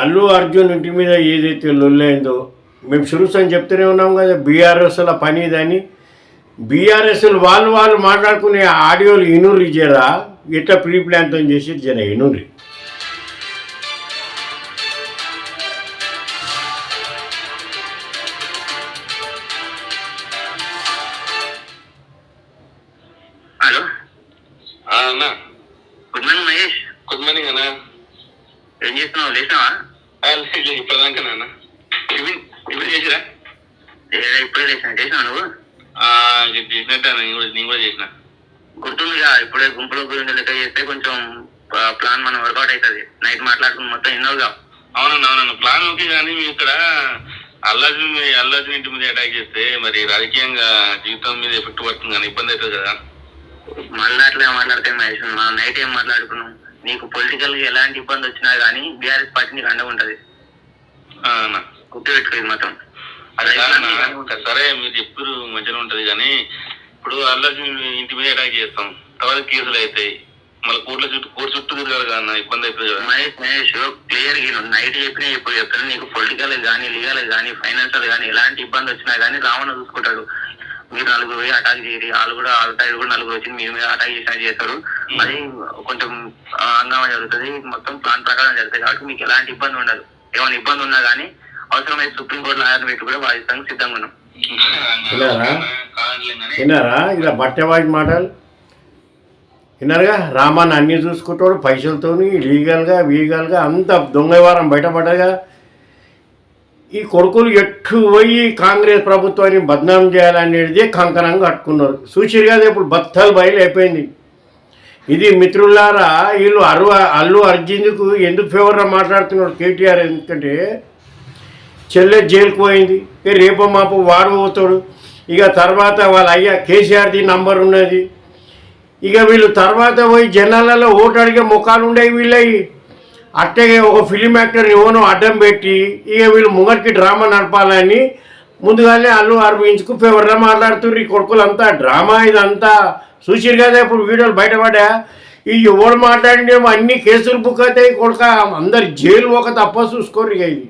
అల్లు అర్జున్ ఇంటి మీద ఏదైతే లొల్లైందో మేము షురూస్ అని చెప్తూనే ఉన్నాం కదా బీఆర్ఎస్ల పని ఇదని. బీఆర్ఎస్లు వాళ్ళు వాళ్ళు మాట్లాడుకునే ఆడియోలు ఇనుర్రి జరా ఎట్లా ప్రీ ప్లాన్తో చేసి జర ఇనుర్రి. Hello. Good morning Mahesh. Good morning అన్న. ఏం చేస్తున్నావు? లేచినావా లేదు, ఇప్పటిదాకా అన్న టిఫిన్ టిఫిన్ చేసిరా? ఇప్పుడే లేచిన. చేసినావు నువ్వు? చేసినట్టు నేను కూడా నేను కూడా చేసిన. గుర్తుందిగా ఇప్పుడే గుంపులో గురించి లెక్క చేస్తే కొంచెం ప్లాన్ మనం వర్కౌట్ అవుతుంది నైట్ మాట్లాడుకుని మొత్తం ఎన్నోగా అవునన్న అవునన్న. ప్లాన్ ఓకే కానీ మీ ఇక్కడ అల్లాజున్ అల్లాజున్ ఇంటి మీద అటాక్ చేస్తే మరి రాజకీయంగా జీవితం మీద ఎఫెక్ట్ పడుతుంది కానీ ఇబ్బంది అవుతుంది కదా? మళ్ళీ అట్లా మాట్లాడితే మహేష్ మనం నైట్ ఏం మాట్లాడుకున్నాం? నీకు పొలిటికల్గా ఎలాంటి ఇబ్బంది వచ్చినా గానీ బీఆర్ఎస్ పార్టీ నీకు అండగా ఉంటది. ఆ, అన్న గుర్తు పెట్టుకోదు మాత్రం. సరే మీరు చెప్పారు మంచిగా ఉంటది కానీ ఇప్పుడు అల్లాజున్ ఇంటి మీద అటాక్ చేస్తాం. తర్వాత కేసులు అవుతాయి. మళ్ళీ కోర్టుల చుట్టూ కోర్టు చుట్టూ తిరగాలి కదా ఇబ్బంది కదా. మహేష్ మహేష్ క్లియర్గా నైట్ చెప్పిన ఇప్పుడు చెప్తాను. నీకు పొలిటికల్ గానీ లీగల్ గానీ ఫైనాన్షియల్ గానీ ఎలాంటి ఇబ్బంది వచ్చినా గానీ రావణ చూసుకుంటాడు. మీరు నలుగురు పోయి అటాక్ చేయరు వాళ్ళు కూడా వాళ్ళ సైడ్ కూడా నలుగురు వచ్చి మీ మీద అటాక్ చేసినా చేస్తారు అది కొంచెం హంగామా జరుగుతుంది. మొత్తం ప్లాన్ ప్రకారం జరుగుతుంది కాబట్టి మీకు ఎలాంటి ఇబ్బంది ఉండదు. ఏమైనా ఇబ్బంది ఉన్నా గానీ అవసరమైతే సుప్రీంకోర్టు లాయర్ పెట్టి కూడా వాదిస్తానికి సిద్ధంగా ఉన్నాం. విన్నారా? కానీ ఇలా బట్టవాడి మాటలు. విన్నారుగా రామాన్ని అన్నీ చూసుకుంటాడు పైసలతోని లీగల్గా వీగల్గా అంత దొంగవారం బయటపడ్డగా ఈ కొడుకులు ఎట్టు పోయి కాంగ్రెస్ ప్రభుత్వాన్ని బదనాం చేయాలనేది కంకణం కట్టుకున్నారు. చూసిరు కదా ఇప్పుడు బత్తలు బయలు అయిపోయింది. ఇది మిత్రులారా వీళ్ళు అరు అల్లు అర్జున్కు ఎందుకు ఫేవర్గా మాట్లాడుతున్నాడు కేటీఆర్ ఎందుకంటే చెల్లె జైలుకు పోయింది. రేపు మాపు వాడు పోతాడు. ఇక తర్వాత వాళ్ళ అయ్యా కేసీఆర్ది నంబర్ ఉన్నది. ఇక వీళ్ళు తర్వాత పోయి జనాలలో ఓటు అడిగే ముఖాలు ఉండేవి వీళ్ళవి అట్టగే ఒక ఫిలిం యాక్టర్ ఎవనో అడ్డం పెట్టి ఇక వీళ్ళు ముంగటికి డ్రామా నడపాలని ముందుగానే అల్లు అరవించుకు ఫేవర్గా మాట్లాడుతున్నారు ఈ కొడుకులంతా. డ్రామా ఇదంతా. చూసిరు కదా ఇప్పుడు వీడియోలు బయటపడా ఈ ఎవడు మాట్లాడినేమో అన్ని కేసులు బుక్ అవుతాయి కొడుక. అందరు జైలు ఒక తప్ప చూసుకోరు ఇక ఇది